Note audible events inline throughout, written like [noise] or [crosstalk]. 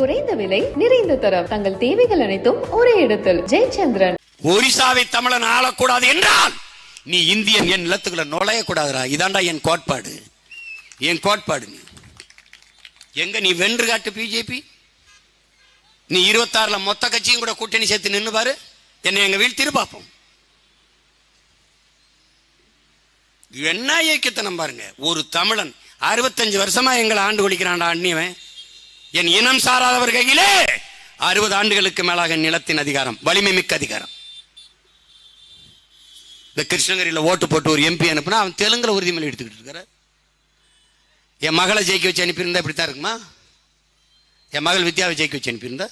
குறைந்த விலை நிறைந்த தரம். தங்கள் தேவைகள் அனைத்தும் ஒரே இடத்தில். ஜெயச்சந்திரன். ஒரிசாவை தமிழன் ஆளக்கூடாது என்றால் நீ இந்தியன் என் நிலத்துக்குள்ள நுழையக்கூடாதுடா. இதாண்டா என் கோட்பாடு. என் கோட்பாடு நீ. எங்க நீ வென்று காட்டு பிஜேபி நீ இருபத்தாறுல மொத்த கட்சியும் கூட கூட்டணி சேர்த்து நின்னு பாரு. என்னை எங்க வீழ்த்திரு பார்ப்போம். என்ன இயக்கத்தனம் பாருங்க. ஒரு தமிழன் அறுபத்தஞ்சு வருஷமா எங்களை ஆண்டு ஒழிக்கிறான்டா அண்ணியவன். என் இனம் சாராதவர் கையிலே அறுபது ஆண்டுகளுக்கு மேலாக நிலத்தின் அதிகாரம் வலிமை மிக்க அதிகாரம். இந்த கிருஷ்ணகிரியில் ஓட்டு போட்டு ஒரு எம்பி அனுப்புனா அவன் தெலுங்குல உறுதிமொழி எடுத்துக்கிட்டு இருக்கிற என் மகளை ஜெயிக்க வச்சு அனுப்பியிருந்தா இப்படித்தான் இருக்குமா? என் மகள் வித்யாவை ஜெயிக்க வச்சு அனுப்பியிருந்தா?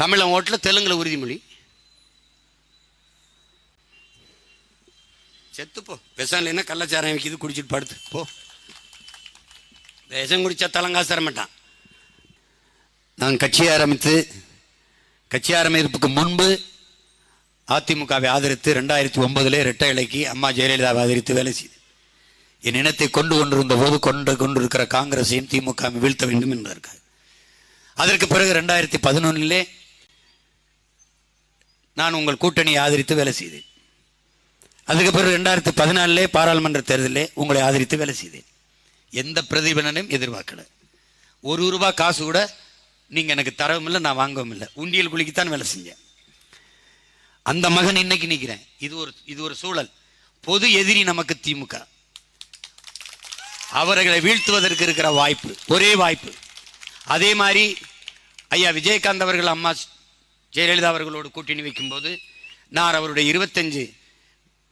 தமிழன் ஓட்டில் தெலுங்குல உறுதிமொழி. செத்துப்போ விஷம் இல்லைன்னா கள்ளச்சாரம் வைக்கிது குடிச்சிட்டு படுத்து போ. விஷம் குடிச்சா தலங்காசு தர மாட்டான். நான் கட்சி ஆரம்பித்து கட்சி ஆரம்பிப்பதற்கு முன்பு அதிமுகவை ஆதரித்து ரெண்டாயிரத்தி ஒன்பதுல இரட்டை இலைக்கு அம்மா ஜெயலலிதாவை ஆதரித்து வேலை செய்து என் இனத்தை கொண்டு கொண்டிருந்த போது கொண்டு கொண்டிருக்கிற காங்கிரஸையும் திமுக வீழ்த்த வேண்டும் என்பதற்காக. அதற்கு பிறகு ரெண்டாயிரத்தி பதினொன்னிலே நான் உங்கள் கூட்டணியை ஆதரித்து வேலை செய்தேன். அதுக்கு பிறகு ரெண்டாயிரத்தி பதினாலே பாராளுமன்ற தேர்தலிலே உங்களை ஆதரித்து வேலை செய்தேன். எந்த பிரதிபலனையும் எதிர்பார்க்கல. ஒரு ரூபாய் காசு கூட நீங்கள் எனக்கு தரவும் இல்லை நான் வாங்கவும் இல்லை. உண்டியல் குளிக்குத்தான் வேலை செஞ்சேன். அந்த மகன் இன்னைக்கு நிற்கிறேன் இது ஒரு இது ஒரு சூழல். பொது எதிரி நமக்கு திமுக. அவர்களை வீழ்த்துவதற்கு இருக்கிற வாய்ப்பு ஒரே வாய்ப்பு. அதே மாதிரி ஐயா விஜயகாந்த் அவர்கள் அம்மா ஜெயலலிதா அவர்களோடு கூட்டணி வைக்கும்போது நான் அவருடைய இருபத்தஞ்சு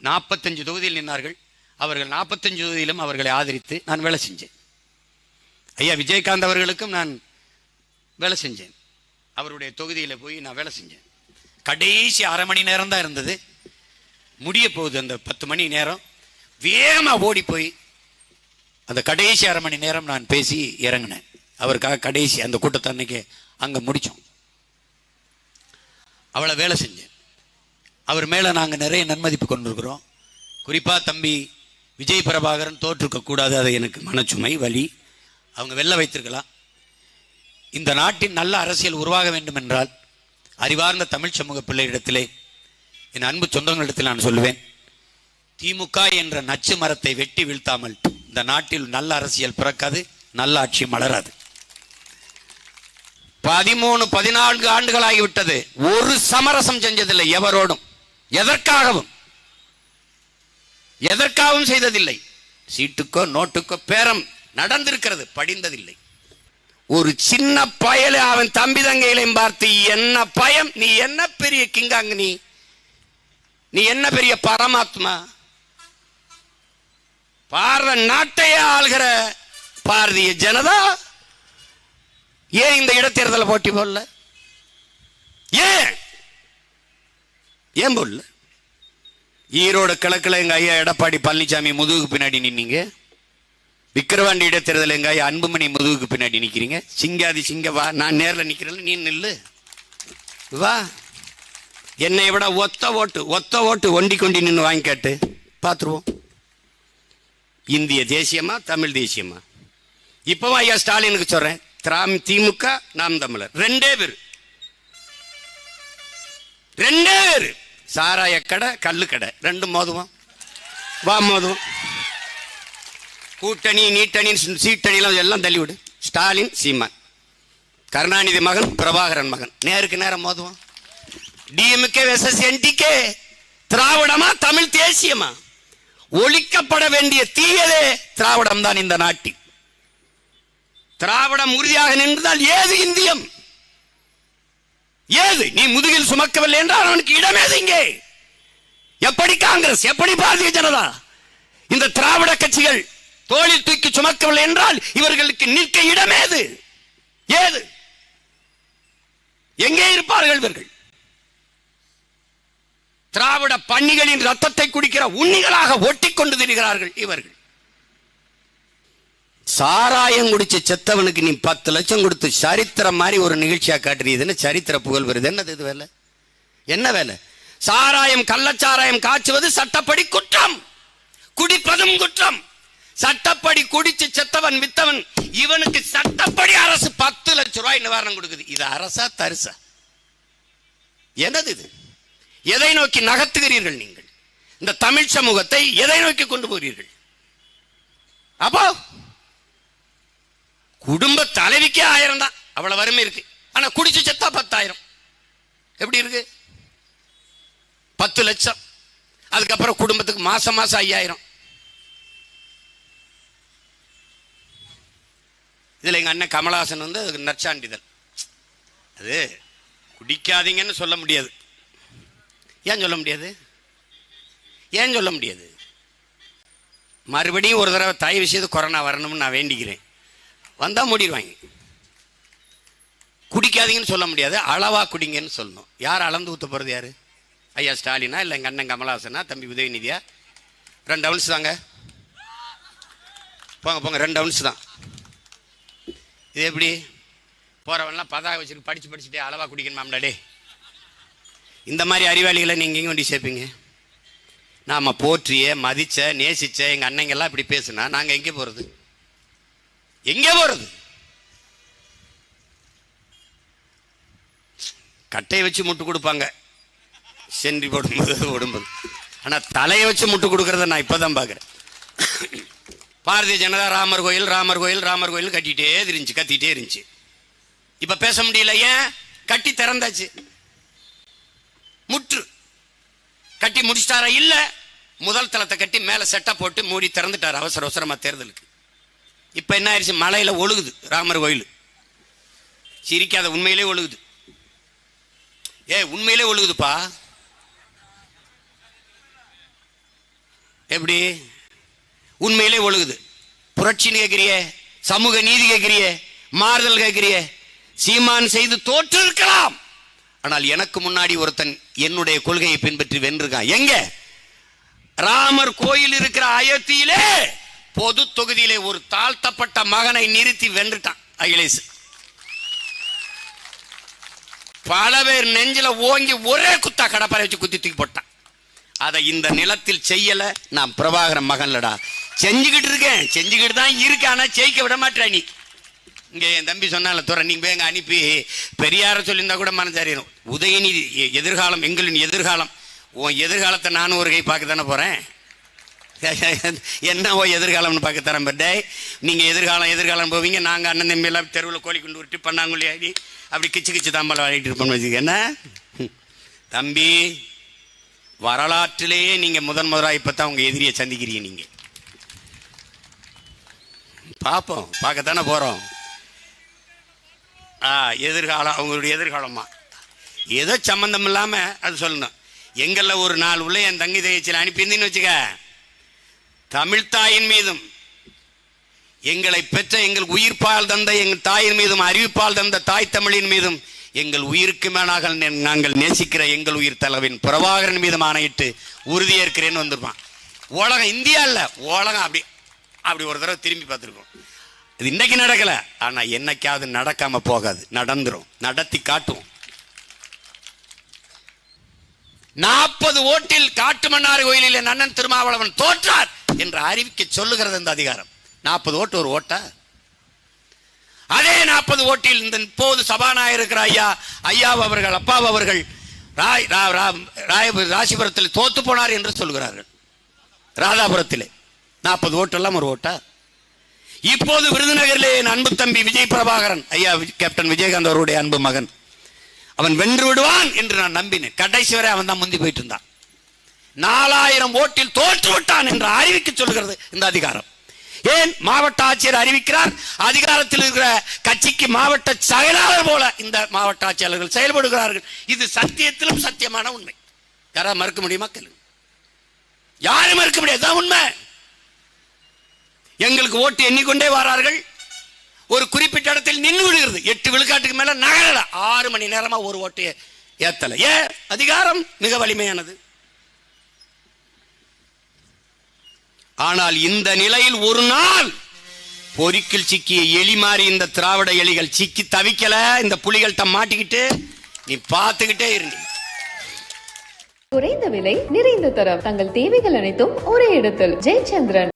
நாற்பத்தஞ்சு தொகுதியில் நின்றார்கள் அவர்கள் நாற்பத்தஞ்சு தொகுதியிலும் அவர்களை ஆதரித்து நான் வேலை செஞ்சேன். ஐயா விஜயகாந்த் அவர்களுக்கும் நான் வேலை செஞ்சேன். அவருடைய தொகுதியில் போய் நான் வேலை செஞ்சேன். கடைசி அரை மணி நேரம் தான் இருந்தது. முடிய போகுது அந்த பத்து மணி நேரம். வேகமாக ஓடி போய் அந்த கடைசி அரை மணி நேரம் நான் பேசி இறங்கினேன். அவருக்காக கடைசி அந்த கூட்டத்தை அன்னைக்கு அங்கே முடித்தோம் அவளை வேலை செஞ்சேன். அவர் மேலே நாங்கள் நிறைய நன்மதிப்பு கொண்டிருக்கிறோம். குறிப்பாக தம்பி விஜய் பிரபாகரன் தோற்றுக்க அது எனக்கு மனச்சுமை வலி. அவங்க வெளில வைத்திருக்கலாம். இந்த நாட்டின் நல்ல அரசியல் உருவாக வேண்டும் என்றால் அறிவார்ந்த தமிழ் சமூக பிள்ளையிடத்திலே என் அன்பு சொந்தங்களிடத்தில் நான் சொல்லுவேன் திமுக என்ற நச்சு மரத்தை வெட்டி வீழ்த்தாமல் இந்த நாட்டில் நல்ல அரசியல் பிறக்காது நல்ல ஆட்சி மலராது. பதிமூணு பதினான்கு ஆண்டுகள் ஆகிவிட்டது ஒரு சமரசம் செஞ்சதில்லை எவரோடும் எதற்காகவும் எதற்காகவும் செய்ததில்லை. சீட்டுக்கோ நோட்டுக்கோ பேரம் நடந்திருக்கிறது படிந்ததில்லை. ஒரு சின்ன பயல அவன் தம்பி தங்கைகளையும் பார்த்து என்ன பயம்? நீ என்ன பெரிய கிங்காங்க நீ? நீ என்ன பெரிய பரமாத்மா? பாரத நாட்டையே ஆள்கிற பாரதிய ஜனதா? ஏன் இந்த இடத்தேர்தலை போட்டி போடல? ஏன்? ஏன் போடல? ஈரோடு கிழக்குல எங்க ஐயா எடப்பாடி பழனிசாமி முதுகுக்கு பின்னாடி நின்னீங்க. விக்கிரவாண்டி இடைத்தேர்தல் எங்காய் அன்புமணி முதுகுக்கு பின்னாடி நிக்கிறீங்க. சிங்காதி சிங்க வா நான் நேர்ல நிற்கிறேன் நீ நில்லு. வா. என்னை விட ஒத்த ஓட்டு ஒத்த ஓட்டு ஒண்டி கொண்டி நின்று வாங்கி கேட்டு. பார்த்துருவோம் இந்திய தேசியமா தமிழ் தேசியமா? இப்பவும் ஐயா ஸ்டாலினுக்கு சொல்றேன். திராம் திமுக நாம் தமிழர். ரெண்டே பேர். ரெண்டே பேர். சாராய கடை கல்லு கடை. ரெண்டும் மோதுவோம். வா மோதுவோம். கூட்டணி நீட்டணி சீட்டணிலாம் எல்லாம் தள்ளிவிடு. ஸ்டாலின் சீமான். கருணாநிதி மகன் பிரபாகரன் மகன். நேருக்கு நேரம் மோதுவோம். டிஎம்கே எஸ்எஸ் என்டிகே திராவிடமா தமிழ் தேசியமா? ஒழிக்கப்பட வேண்டிய தீயதே திராவிடம் தான் இந்த நாட்டில். திராவிடம் உறுதியாக நின்றால் ஏது இந்தியம்? ஏது? நீ முதுகில் சுமக்கவில்லை என்றால் அவனுக்கு இடமேது இங்கே? எப்படி காங்கிரஸ்? எப்படி பாரதிய ஜனதா? இந்த திராவிட கட்சிகள் தோளில் தூக்கி சுமக்கவில்லை என்றால் இவர்களுக்கு நிற்க இடமேது ஏது? எங்கே இருப்பார்கள் இவர்கள்? திராவிட பன்னிகளின் ரத்தத்தை குடிக்கிற உண்ணிகளாக ஒட்டி கொண்டு திரிகிறார்கள் இவர்கள். சாராயம் குடிச்ச செத்தவனுக்கு நீ பத்து லட்சம் கொடுத்து சரித்திரம் மாதிரி ஒரு நிகழ்ச்சியா காட்டுறீதுன்னு சரித்திர புகழ் வருது என்னது இது வேலை? என்ன வேலை? சாராயம் கள்ளச்சாராயம் காய்ச்சுவது சட்டப்படி குற்றம். குடிப்பதும் குற்றம். சட்டப்படி குடிச்சு செத்தவன் வித்தவன் இவனுக்கு சட்டப்படி அரசு பத்து லட்சம் ரூபாய் நிவாரணம் கொடுக்குது. இது அரசா தரிசா? என்னது இது? எதை நோக்கி நகர்த்துகிறீர்கள் நீங்கள்? இந்த தமிழ் சமூகத்தை எதை நோக்கி கொண்டு போகிறீர்கள் அப்போ குடும்ப தலைவிக்கே ஆயிரம் தான். அவ்வளவு வறுமை இருக்கு. ஆனா குடிச்சு செத்தா பத்தாயிரம். எப்படி இருக்கு? பத்து லட்சம். அதுக்கப்புறம் குடும்பத்துக்கு மாசம் மாசம் ஐயாயிரம். இதில் எங்கள் அண்ணன் கமலஹாசன் வந்து அதுக்கு நற்சான்றிதழ். அது குடிக்காதீங்கன்னு சொல்ல முடியாது. ஏன் சொல்ல முடியாது? ஏன் சொல்ல முடியாது? மறுபடியும் ஒரு தடவை தயவு செய்து கொரோனா வரணும்னு நான் வேண்டிக்கிறேன். வந்தால் மூடிடுவாங்க. குடிக்காதீங்கன்னு சொல்ல முடியாது அளவாக குடிங்கன்னு சொல்லணும். யார் அளந்து ஊற்ற போகிறது யார்? ஐயா ஸ்டாலினா இல்லை எங்கள் அண்ணன் கமலஹாசனா? தம்பி உதயநிதியா? ரெண்டு அவுன்ஸ் தாங்க. போங்க போங்க ரெண்டு அவுன்ஸ் தான். இது எப்படி? போறவன்லாம் பதாக வச்சுட்டு படித்து படிச்சுட்டே அளவாக குடிக்கணுமாம்டா டே இந்த மாதிரி அறிவாளிகளை நீங்கள் எங்கே கொண்டு சேர்ப்பீங்க? நாம் போற்றிய மதித்த நேசித்த எங்கள் அன்னைங்கெல்லாம் இப்படி பேசுனா நாங்கள் எங்கே போகிறது எங்கே போகிறது கட்டையை வச்சு முட்டு கொடுப்பாங்க. சென்றி போடும்போது போடும்போது ஆனால் தலையை வச்சு முட்டு கொடுக்கறத நான் இப்போ தான் பார்க்குறேன். பாரதிய ஜனதா ராமர் கோயில் ராமர் கோயில் ராமர் கோயில் கட்டிட்டே இருந்துச்சு கத்திட்டே இருந்துச்சு. இப்ப பேச முடியல ஏன்? கட்டி திறந்தாச்சு. முற்று. கட்டி முடிச்சிட்டாரா? இல்ல. முதல் தளத்தை கட்டி மேல செட்டை போட்டு மூடி திறந்துட்டார் அவசர அவசரமா தேர்தலுக்கு. இப்ப என்ன ஆயிடுச்சு மலையில ஒழுகுது ராமர் கோயில். சிரிக்காத உண்மையிலே ஒழுகுது. ஏ உண்மையிலே ஒழுகுதுப்பா. எப்படி? உண்மையிலே ஒழுகுது. புரட்சின்னு கேட்கிறிய சமூக நீதி கேட்கிறிய மாறுதல் கேட்கிறியே சீமான் செய்து தோற்று இருக்கலாம் ஆனால் எனக்கு முன்னாடி ஒருத்தன் என்னுடைய கொள்கையை பின்பற்றி வென்றிருக்கான். எங்க? ராமர் கோயில் இருக்கிற அயோத்தியிலே பொது தொகுதியிலே ஒரு தாழ்த்தப்பட்ட மகனை நிறுத்தி வென்றுட்டான் அகிலேஷ். பல பேர் நெஞ்சில ஓங்கி ஒரே குத்தா கடப்பாரை வச்சு குத்தி தூக்கி போட்டான். அதை இந்த நிலத்தில் செய்யல நான் பிரபாகரன் மகன்லடா. செஞ்சுக்கிட்டு இருக்கேன். செஞ்சுக்கிட்டு தான் இருக்கேன் ஆனால் ஜெயிக்க விட மாட்டேன் நீ. இங்கே என் தம்பி சொன்னால துறை நீங்க போய் அனுப்பி. பெரியார சொல்லியிருந்தா கூட மனசாரிடும் உதயநிதி எ- எதிர்காலம் எங்களின் எதிர்காலம். உன் எதிர்காலத்தை நானும் ஒரு கை பார்க்க தானே போகிறேன் [laughs] என்ன ஓ எதிர்காலம்னு பார்க்க தரேன் பட்டே நீங்கள் எதிர்காலம் எதிர்காலம் போவீங்க. நாங்கள் அண்ணன் தம்பி எல்லாம் தெருவில் கோழி கொண்டு விட்டு பண்ணாங்குள்ளி நீ அப்படி கிச்சு கிச்சு தாம்பால் ஆடிட்டு இருப்போம்னு வச்சுக்கோங்க தம்பி வரலாற்றிலேயே நீங்கள் முதன் முதலாக இப்போ தான் உங்கள் எதிரியை சந்திக்கிறீங்க நீங்கள் பார்ப்போம். பார்க்கத்தானே போகிறோம் ஆ எதிர்காலம் அவங்களுடைய எதிர்காலமா ஏதோ சம்மந்தம் இல்லாமல் அது சொல்லணும். எங்கள்ல ஒரு நாள் உள்ள என் தங்கி தகச்சியில் அனுப்பியிருந்தீன்னு வச்சுக்க. தமிழ் தாயின் மீதும் எங்களை பெற்ற எங்கள் உயிர்ப்பால் தந்த எங்கள் தாயின் மீதும் அறிவிப்பால் தந்த தாய் தமிழின் மீதும் எங்கள் உயிருக்கு மேலாக நாங்கள் நேசிக்கிற எங்கள் உயிர் தலைவன் பிரபாகரன் மீதும் ஆணையிட்டு உறுதியேற்கிறேன்னு வந்திருப்பான் உலகம் இந்தியா இல்லை உலகம் அப்படி அப்படி ஒரு தடவை திரும்பி பார்த்துருக்கோம். இது இன்னைக்கு நடக்கல. ஆனா என்னைக்காவது நடக்காம போகாது. நடந்துரும். நடத்தி காட்டுவோம். நாற்பது ஓட்டில் காட்டுமன்னார் கோயிலில் என் அண்ணன் திருமாவளவன் தோற்றார் என்று அறிவிக்க சொல்லுகிறது இந்த அதிகாரம். நாற்பது ஓட்டு ஒரு ஓட்டா? அதே நாற்பது ஓட்டில் இந்த போது சபாநாயகர் ஐயா ஐயா அவர்கள் அப்பா அவர்கள் ராய் ரா- ரா- ராய- ராசிபுரத்தில் தோத்து போனார் என்று சொல்கிறார்கள். ராதாபுரத்திலே. நாற்பது ஓட்டெல்லாம் ஒரு ஓட்டா? இப்போது விருதுநகரிலே என் அன்பு தம்பி விஜய் பிரபாகரன் ஐயா கேப்டன் விஜயகாந்த் அவருடைய அன்பு மகன். அவன் வென்று விடுவான் என்று நான் நம்பினேன். கடைசி வரை அவன் தான் முந்தி போயிட்டு இருந்தான் நாலாயிரம் ஓட்டில் தோற்று விட்டான் என்று அறிவிக்க சொல்கிறது இந்த அதிகாரம். ஏன்? மாவட்ட ஆட்சியர் அறிவிக்கிறார் அதிகாரத்தில் இருக்கிற கட்சிக்கு மாவட்ட செயலாளர் போல இந்த மாவட்ட ஆட்சியாளர்கள் செயல்படுகிறார்கள். இது சத்தியத்திலும் சத்தியமான உண்மை. யாராவது மறுக்க முடியுமா? கேளு யாரும் மறுக்க முடியாது. உண்மை. எங்களுக்கு ஓட்டு எண்ணிக்கொண்டே வரார்கள். ஒரு குறிப்பிட்ட இடத்தில் நின்று விடுகிறது எட்டு விழுக்காட்டுக்கு மேல நகரல. ஆறு மணி நேரமா ஒரு ஓட்டு ஏத்தல. ஏன் அதிகாரம் மிக வலிமையானது. ஆனால் இந்த நிலையில் ஒரு நாள் பொறிக்கில் சிக்கிய எலி மாறி இந்த திராவிட எலிகள் சிக்கி தவிக்கல. இந்த புலிகள்கிட்ட மாட்டிக்கிட்டு நீ பார்த்துக்கிட்டே இருந்த குறைந்த விலை நிறைந்த தரம். தங்கள் தேவைகள் அனைத்தும் ஒரே இடத்தில். ஜெயச்சந்திரன்.